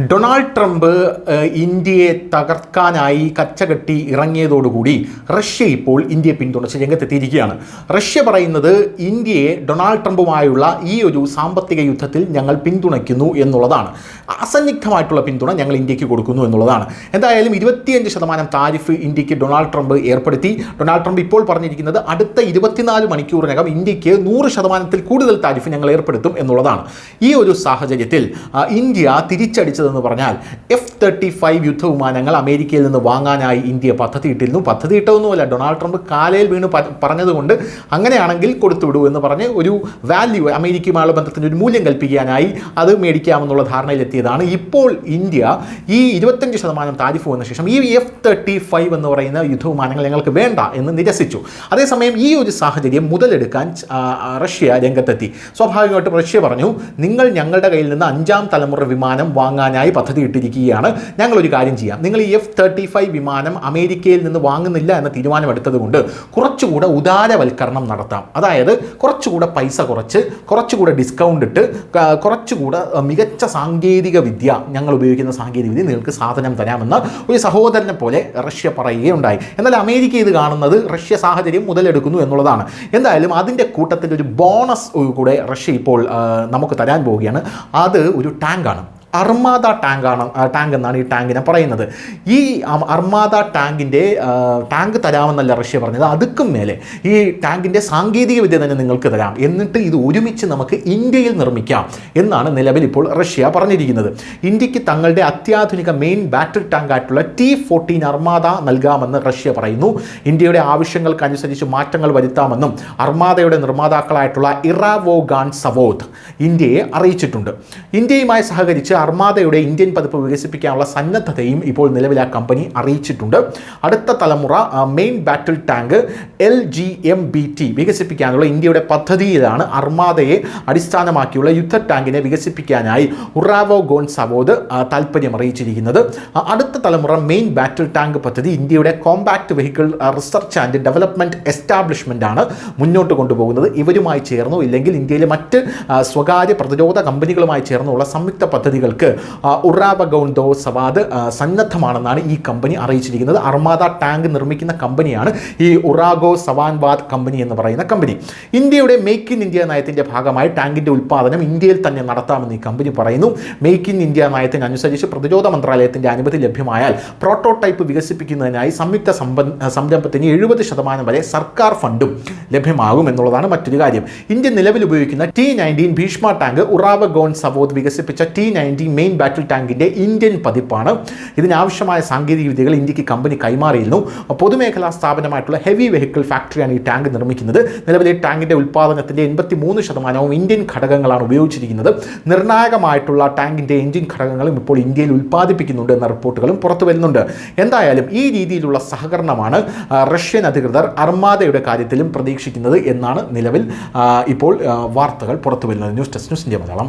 Donald Trump ഇന്ത്യയെ തകർക്കാനായി കച്ചകെട്ടി ഇറങ്ങിയതോടുകൂടി Russia ഇപ്പോൾ ഇന്ത്യയെ പിന്തുണച്ച് രംഗത്തെത്തിയിരിക്കുകയാണ്. റഷ്യ പറയുന്നത് ഇന്ത്യയെ ഡൊണാൾഡ് ട്രംപുമായുള്ള ഈ ഒരു സാമ്പത്തിക യുദ്ധത്തിൽ ഞങ്ങൾ പിന്തുണയ്ക്കുന്നു എന്നുള്ളതാണ്. അസന്നിഗ്ധമായിട്ടുള്ള പിന്തുണ ഞങ്ങൾ ഇന്ത്യയ്ക്ക് കൊടുക്കുന്നു എന്നുള്ളതാണ്. എന്തായാലും ഇരുപത്തിയഞ്ച് ശതമാനം താരിഫ് ഇന്ത്യയ്ക്ക് ഡൊണാൾഡ് ട്രംപ് ഏർപ്പെടുത്തി. ഡൊണാൾഡ് ട്രംപ് ഇപ്പോൾ പറഞ്ഞിരിക്കുന്നത് അടുത്ത ഇരുപത്തിനാല് മണിക്കൂറിനകം ഇന്ത്യയ്ക്ക് നൂറ് ശതമാനത്തിൽ കൂടുതൽ താരിഫ് ഞങ്ങൾ ഏർപ്പെടുത്തും എന്നുള്ളതാണ്. ഈ ഒരു സാഹചര്യത്തിൽ ഇന്ത്യ ഇന്ത്യ തിരിച്ചടിച്ചതെന്ന് പറഞ്ഞാൽ എഫ് തേർട്ടി ഫൈവ് യുദ്ധവിമാനങ്ങൾ അമേരിക്കയിൽ നിന്ന് വാങ്ങാനായി ഇന്ത്യ പദ്ധതി ഇട്ടിരുന്നു പദ്ധതി പദ്ധതിയിട്ടതൊന്നുമല്ല ഡൊണാൾഡ് ട്രംപ് കാലയിൽ വീണ് പറഞ്ഞതുകൊണ്ട് അങ്ങനെയാണെങ്കിൽ കൊടുത്തുവിടൂ എന്ന് പറഞ്ഞ് ഒരു വാല്യൂ അമേരിക്കയുമായുള്ള ബന്ധത്തിന് ഒരു മൂല്യം കൽപ്പിക്കാനായി അത് മേടിക്കാമെന്നുള്ള ധാരണയിലെത്തിയതാണ്. ഇപ്പോൾ ഇന്ത്യ ഈ ഇരുപത്തഞ്ച് ശതമാനം താരിഫ് വന്ന ശേഷം ഈ എഫ് തേർട്ടി ഫൈവ് എന്ന് പറയുന്ന യുദ്ധവിമാനങ്ങൾ ഞങ്ങൾക്ക് വേണ്ട എന്ന് നിരസിച്ചു. അതേസമയം ഈ ഒരു സാഹചര്യം മുതലെടുക്കാൻ റഷ്യ രംഗത്തെത്തി. സ്വാഭാവികമായിട്ടും റഷ്യ പറഞ്ഞു നിങ്ങൾ ഞങ്ങളുടെ കയ്യിൽ നിന്ന് അഞ്ചാം തലമുറ വിമാനം വാങ്ങാനായി പദ്ധതി ഇട്ടിരിക്കുകയാണ്. ഞങ്ങളൊരു കാര്യം ചെയ്യാം. നിങ്ങൾ ഈ എഫ് തേർട്ടി ഫൈവ് വിമാനം അമേരിക്കയിൽ നിന്ന് വാങ്ങുന്നില്ല എന്ന തീരുമാനമെടുത്തത് കൊണ്ട് കുറച്ചുകൂടെ ഉദാരവൽക്കരണം നടത്താം. അതായത് കുറച്ചുകൂടെ പൈസ കുറച്ച് കുറച്ചുകൂടെ ഡിസ്കൗണ്ട് ഇട്ട് കുറച്ചുകൂടെ മികച്ച സാങ്കേതിക വിദ്യ ഞങ്ങൾ ഉപയോഗിക്കുന്ന സാങ്കേതിക വിദ്യ നിങ്ങൾക്ക് സാധനം തരാമെന്ന് ഒരു സഹോദരനെ പോലെ റഷ്യ പറയുകയുണ്ടായി. എന്നാൽ അമേരിക്ക ഇത് കാണുന്നത് റഷ്യ സാഹചര്യം മുതലെടുക്കുന്നു എന്നുള്ളതാണ്. എന്തായാലും അതിന്റെ കൂട്ടത്തിൽ ഒരു ബോണസ് കൂടെ റഷ്യ ഇപ്പോൾ നമുക്ക് തരാൻ പോവുകയാണ്. അത് ഒരു ടാങ്കാണ് അർമാദ ടാങ്കാണ് ടാങ്ക് എന്നാണ് ഈ ടാങ്കിനെ പറയുന്നത്. ഈ അർമാദ ടാങ്കിന്റെ ടാങ്ക് തരാമെന്നല്ല റഷ്യ പറഞ്ഞത്. അതുക്കും മേലെ ഈ ടാങ്കിന്റെ സാങ്കേതിക വിദ്യ തന്നെ നിങ്ങൾക്ക് തരാം. എന്നിട്ട് ഇത് ഒരുമിച്ച് നമുക്ക് ഇന്ത്യയിൽ നിർമ്മിക്കാം എന്നാണ് നിലവിൽ ഇപ്പോൾ റഷ്യ പറഞ്ഞിരിക്കുന്നത്. ഇന്ത്യയ്ക്ക് തങ്ങളുടെ അത്യാധുനിക മെയിൻ ബാറ്ററി ടാങ്ക് ആയിട്ടുള്ള ടി ഫോർട്ടീൻ അർമാദ നൽകാമെന്ന് റഷ്യ പറയുന്നു. ഇന്ത്യയുടെ ആവശ്യങ്ങൾക്കനുസരിച്ച് മാറ്റങ്ങൾ വരുത്താമെന്നും അർമാദയുടെ നിർമ്മാതാക്കളായിട്ടുള്ള ഇറാവോ ഗാൻ സവോദ് ഇന്ത്യയെ അറിയിച്ചിട്ടുണ്ട്. ഇന്ത്യയുമായി സഹകരിച്ച് അർമാദയുടെ ഇന്ത്യൻ പതിപ്പ് വികസിപ്പിക്കാനുള്ള സന്നദ്ധതയും ഇപ്പോൾ നിലവിൽ ആ കമ്പനി അറിയിച്ചിട്ടുണ്ട്. അടുത്ത തലമുറ main battle tank L G M B T വികസിപ്പിക്കാനുള്ള ഇന്ത്യയുടെ പദ്ധതിയിലാണ് അർമാദയെ അടിസ്ഥാനമാക്കിയുള്ള യുദ്ധ ടാങ്കിനെ വികസിപ്പിക്കാനായി ഉറാവോ ഗോൺ സവോദ് ആ, താല്പര്യം അറിയിച്ചിരിക്കുന്നത്. അടുത്ത തലമുറ മെയിൻ ബാറ്റിൽ ടാങ്ക് പദ്ധതി ഇന്ത്യയുടെ compact vehicle research and development establishment ആണ് മുന്നോട്ട് കൊണ്ടുപോകുന്നത്. ഇവരുമായി ചേർന്നോ ഇല്ലെങ്കിൽ ഇന്ത്യയിലെ മറ്റ് സ്വകാര്യ പ്രതിരോധ കമ്പനികളുമായി ചേർന്നുള്ള സംയുക്ത പദ്ധതികൾക്ക് ആ, ഉറാബ ഗൗണ്ടോ സവാദ് സന്നദ്ധമാണെന്നാണ് ഈ കമ്പനി അറിയിച്ചിരിക്കുന്നത്. അർമാദ ടാങ്ക് നിർമ്മിക്കുന്ന കമ്പനിയാണ് ഈ ഉറാഗോ സവാൻവാദ് കമ്പനി എന്ന് പറയുന്ന കമ്പനി. ഇന്ത്യയുടെ മേക്ക് ഇൻ ഇന്ത്യ നയത്തിന്റെ ഭാഗമായി ടാങ്കിന്റെ ഉൽപ്പാദനം ഇന്ത്യയിൽ തന്നെ നടത്താമെന്ന് ഈ കമ്പനി പറയുന്നു. മേക്ക് ഇൻ ഇന്ത്യ നയത്തിനനുസരിച്ച് പ്രതിരോധ മന്ത്രാലയത്തിന്റെ അനുമതി ലഭ്യമായാൽ പ്രോട്ടോടൈപ്പ് വികസിപ്പിക്കുന്നതിനായി സംയുക്ത സംരംഭത്തിന് എഴുപത് ശതമാനം വരെ സർക്കാർ ഫണ്ടും ലഭ്യമാകും എന്നുള്ളതാണ് മറ്റൊരു കാര്യം. ഇന്ത്യ നിലവിൽ ഉപയോഗിക്കുന്ന T nineteen Bhishma tank Uralvagonzavod വികസിപ്പിച്ച ടി നയന്റീൻ മെയിൻ ബാറ്റിൽ ടാങ്കിന്റെ ഇന്ത്യൻ പതിപ്പാണ്. ഇതിനാവശ്യമായ സാങ്കേതിക വിദ്യകൾ ഇന്ത്യയ്ക്ക് കമ്പനി കൈമാറിയിരുന്നു. പൊതുമേഖലാ സ്ഥാപനമായിട്ടുള്ള ഹെവി വെഹിക്കിൾ ഫാക്ടറിയാണ് ഈ ടാങ്ക് നിർമ്മിക്കുന്നത്. നിലവിലെ ടാങ്കിന്റെ ഉൽപ്പാദനത്തിന്റെ എൺപത്തി മൂന്ന് ശതമാനവും ഇന്ത്യൻ ഘടകങ്ങളാണ് ഉപയോഗിച്ചിരിക്കുന്നത്. നിർണായകമായിട്ടുള്ള ടാങ്കിന്റെ എഞ്ചിൻ ഘടകങ്ങളും ഇപ്പോൾ ഇന്ത്യയിൽ ഉൽപ്പാദിപ്പിക്കുന്നുണ്ട് എന്ന റിപ്പോർട്ടുകളും പുറത്തു വരുന്നുണ്ട്. എന്തായാലും ഈ രീതിയിലുള്ള സഹകരണമാണ് റഷ്യൻ അധികൃതർ അർമാദയുടെ കാര്യത്തിലും പ്രതീക്ഷിക്കുന്നത് എന്നാണ് നിലവിൽ ഇപ്പോൾ വാർത്തകൾ പുറത്തു വരുന്നത്. News desk news India Malayalam.